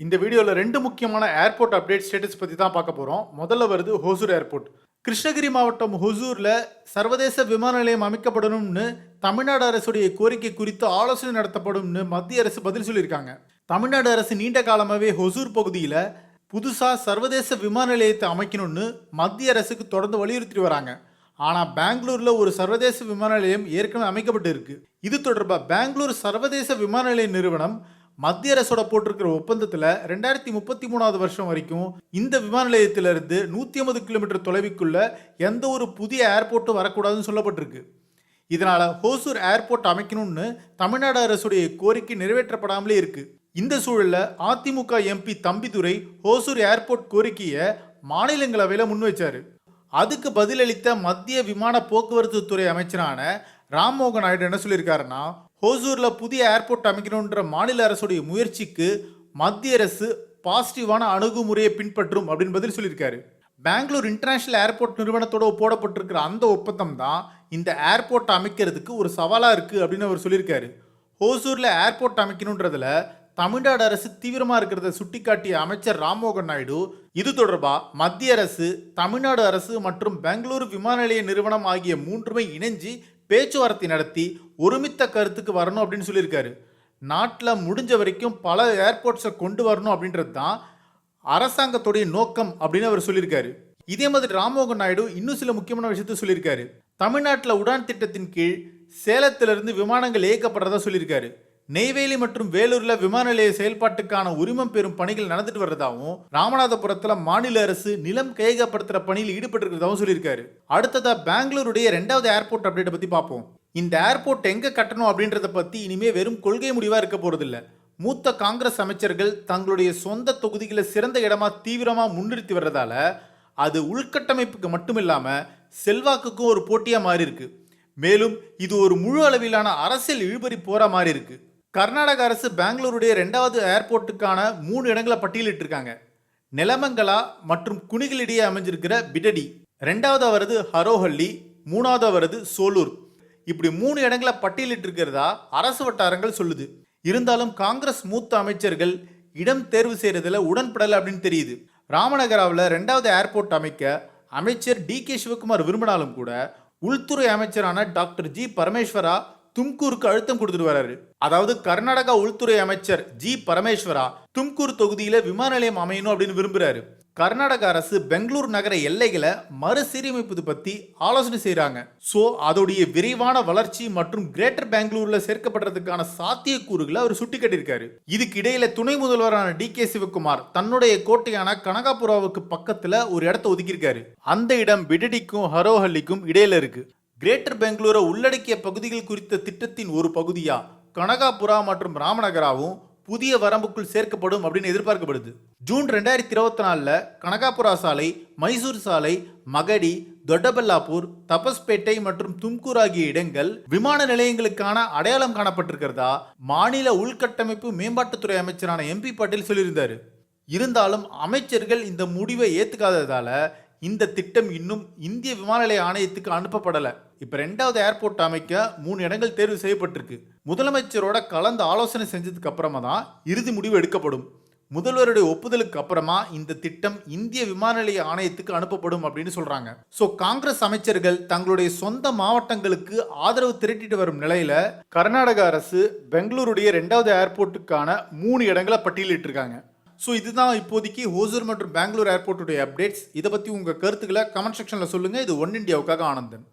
இந்த வீடியோவில் ரெண்டு முக்கியமான ஏர்போர்ட் அப்டேட் ஸ்டேட்டஸ் பற்றி தான் பார்க்க போகிறோம் முதல்ல வருது ஹொசூர் ஏர்போர்ட் கிருஷ்ணகிரி மாவட்டம் ஹொசூரில் சர்வதேச விமான நிலையம் அமைக்கப்படணும்னு தமிழ்நாடு அரசுடைய கோரிக்கை குறித்து ஆலோசனை நடத்தப்படும்னு மத்திய அரசு பதில் சொல்லியிருக்காங்க. தமிழ்நாடு அரசு நீண்ட காலமாகவே ஹொசூர் பகுதியில் புதுசாக சர்வதேச விமான நிலையத்தை அமைக்கணும்னு மத்திய அரசுக்கு தொடர்ந்து வலியுறுத்தி வராங்க. ஆனால் பெங்களூரில் ஒரு சர்வதேச விமான நிலையம் ஏற்கனவே அமைக்கப்பட்டு இருக்கு இது தொடர்பாக பெங்களூர் சர்வதேச விமான நிலைய நிறுவனம் மத்திய அரசோட போட்டிருக்கிற ஒப்பந்தத்தில் ரெண்டாயிரத்தி முப்பத்தி மூணாவது வருஷம் வரைக்கும் இந்த விமான நிலையத்திலிருந்து நூற்றி ஐம்பது கிலோமீட்டர் தொலைவுக்குள்ள எந்த ஒரு புதிய ஏர்போர்ட்டும் வரக்கூடாதுன்னு சொல்லப்பட்டிருக்கு. இதனால் ஹோசூர் ஏர்போர்ட் அமைக்கணும்னு தமிழ்நாடு அரசுடைய கோரிக்கை நிறைவேற்றப்படாமலே இருக்கு. இந்த சூழலில் அதிமுக எம்பி தம்பிதுரை ஹோசூர் ஏர்போர்ட் கோரிக்கையை மாநிலங்களவையில் முன்வைச்சார் அதுக்கு பதிலளித்த மத்திய விமான போக்குவரத்து துறை அமைச்சரான ராம்மோகன் நாயுடு என்ன சொல்லியிருக்காருன்னா ஹோசூரில் புதிய ஏர்போர்ட் அமைக்கணுன்ற மாநில அரசுடைய முயற்சிக்கு மத்திய அரசு பாசிட்டிவான அணுகுமுறையை பின்பற்றும் அப்படின்னு பதில் சொல்லியிருக்காரு. பெங்களூர் இன்டர்நேஷனல் ஏர்போர்ட் நிறுவனத்தோட போடப்பட்டிருக்கிற அந்த ஒப்பந்தம் தான் இந்த ஏர்போர்ட் அமைக்கிறதுக்கு ஒரு சவாலாக இருக்குது அப்படின்னு அவர் சொல்லியிருக்காரு. ஹோசூரில் ஏர்போர்ட் அமைக்கணுன்றதுல தமிழ்நாடு அரசு தீவிரமாக இருக்கிறத சுட்டிக்காட்டிய அமைச்சர் ராம்மோகன் நாயுடு இது தொடர்பாக மத்திய அரசு தமிழ்நாடு அரசு மற்றும் பெங்களூரு விமான நிலைய நிறுவனம் ஆகிய மூன்றுமே இணைஞ்சு பேச்சுவார்த்தை நடத்தி ஒருமித்த கருத்துக்கு வரணும் அப்படின்னு சொல்லியிருக்காரு. நாட்டில் முடிஞ்ச வரைக்கும் பல ஏர்போர்ட்ஸை கொண்டு வரணும் அப்படின்றது தான் அரசாங்கத்துடைய நோக்கம் அப்படின்னு அவர் சொல்லியிருக்காரு. இதே மாதிரி ராம்மோகன் நாயுடு இன்னும் சில முக்கியமான விஷயத்த சொல்லியிருக்காரு. தமிழ்நாட்டில் உடான் திட்டத்தின் கீழ் சேலத்திலிருந்து விமானங்கள் இயக்கப்படுறதா சொல்லியிருக்காரு. நெய்வேலி மற்றும் வேலூர்ல விமான நிலைய செயல்பாட்டுக்கான உரிமம் பெறும் பணிகள் நடந்துட்டு வர்றதாகவும் ராமநாதபுரத்துல மாநில அரசு நிலம் கையகப்படுத்துற பணியில் ஈடுபட்டு இருக்கிறதாகவும் சொல்லியிருக்காரு. அடுத்ததா பெங்களூருடைய ரெண்டாவது ஏர்போர்ட் அப்டேட்டை பத்தி பார்ப்போம் இந்த ஏர்போர்ட் எங்க கட்டணும் அப்படின்றத பத்தி இனிமே வெறும் கொள்கை முடிவா இருக்க போறதில்ல. மூத்த காங்கிரஸ் அமைச்சர்கள் தங்களுடைய சொந்த தொகுதிகளை சிறந்த இடமா தீவிரமா முன்னிறுத்தி வர்றதால அது உள்கட்டமைப்புக்கு மட்டும் இல்லாமல் செல்வாக்குக்கும் ஒரு போட்டியா மாறி இருக்கு மேலும் இது ஒரு முழு அளவிலான அரசியல் இழுபறி போற மாதிரி இருக்கு கர்நாடக அரசு பெங்களூருடைய ரெண்டாவது ஏர்போர்ட்டுக்கான மூணு இடங்களை பட்டியலிட்டிருக்காங்க. நிலமங்கலா மற்றும் குணிகளிடையே அமைஞ்சிருக்கிற பிடடி. ரெண்டாவது அவரது ஹரோஹள்ளி மூணாவது அவரது சோலூர். இப்படி மூணு இடங்களை பட்டியலிட்டிருக்கிறதா அரசு வட்டாரங்கள் சொல்லுது. இருந்தாலும் காங்கிரஸ் மூத்த அமைச்சர்கள் இடம் தேர்வு செய்கிறதுல உடன்படலை அப்படின்னு தெரியுது. ராமநகராவில் ரெண்டாவது ஏர்போர்ட் அமைக்க அமைச்சர் டி கே சிவகுமார் விரும்பினாலும் கூட உள்துறை அமைச்சரான டாக்டர் ஜி பரமேஸ்வரா தும்கூருக்கு அழுத்தம் கொடுத்துட்டு வராரு. அதாவது கர்நாடகா உள்துறை அமைச்சர் ஜி பரமேஸ்வரா தும்கூர் தொகுதியில விமான நிலையம் அமையணும் அப்படின்னு விரும்புறாரு. கர்நாடக அரசு பெங்களூர் நகர எல்லைகளை மறுசீரமைப்பது பத்தி ஆலோசனை செய்கிறாங்க சோ அதோடைய விரைவான வளர்ச்சி மற்றும் கிரேட்டர் பெங்களூர்ல சேர்க்கப்படுறதுக்கான சாத்தியக்கூறுகளை அவர் சுட்டிக்காட்டியிருக்காரு. இதுக்கு இடையில துணை முதல்வரான டி கே சிவகுமார் தன்னுடைய கோட்டையான கனகாபுராவுக்கு பக்கத்துல ஒரு இடத்த ஒதுக்கியிருக்காரு. அந்த இடம் பிடடிக்கும் ஹரோஹல்லிக்கும் இடையில இருக்கு. கிரேட்டர் பெங்களூரை உள்ளடக்கிய பகுதிகள் குறித்த திட்டத்தின் ஒரு பகுதியா? கனகாபுரா மற்றும் ராமநகராவும் புதிய வரம்புக்குள் சேர்க்கப்படும் அப்படின்னு எதிர்பார்க்கப்படுது. ஜூன் ரெண்டாயிரத்தி இருபத்தி நாலில் கனகாபுரா சாலை மைசூர் சாலை மகடி தொட்டபெல்லாப்பூர் தபஸ்பேட்டை மற்றும் தும்கூர் ஆகிய இடங்கள் விமான நிலையங்களுக்கான அடையாளம் காணப்பட்டிருக்கிறதா? மாநில உள்கட்டமைப்பு மேம்பாட்டுத்துறை அமைச்சரான எம்பி பாட்டீல் சொல்லியிருந்தார். இருந்தாலும் அமைச்சர்கள் இந்த முடிவை ஏற்றுக்காததால இந்த திட்டம் இன்னும் இந்திய விமான நிலைய ஆணையத்துக்கு அனுப்பப்படலை. இப்போ ரெண்டாவது ஏர்போர்ட் அமைக்க மூணு இடங்கள் தேர்வு செய்யப்பட்டிருக்கு. முதலமைச்சரோட கலந்து ஆலோசனை செஞ்சதுக்கு அப்புறமா தான் இறுதி முடிவு எடுக்கப்படும். முதல்வருடைய ஒப்புதலுக்கு அப்புறமா இந்த திட்டம் இந்திய விமான நிலைய ஆணையத்துக்கு அனுப்பப்படும் அப்படின்னு சொல்றாங்க. ஸோ காங்கிரஸ் அமைச்சர்கள் தங்களுடைய சொந்த மாவட்டங்களுக்கு ஆதரவு திரட்டிட்டு வரும் நிலையில கர்நாடக அரசு பெங்களூருடைய ரெண்டாவது ஏர்போர்ட்டுக்கான மூணு இடங்களை பட்டியலிட்டிருக்காங்க. ஸோ இதுதான் இப்போதைக்கு ஹோசூர் மற்றும் பெங்களூர் ஏர்போர்ட்டுடைய அப்டேட்ஸ் இதை பற்றி உங்கள் கருத்துக்களை கமெண்ட் செக்ஷனில் சொல்லுங்கள் இது ஒன் இண்டியாவுக்காக ஆனந்தன்.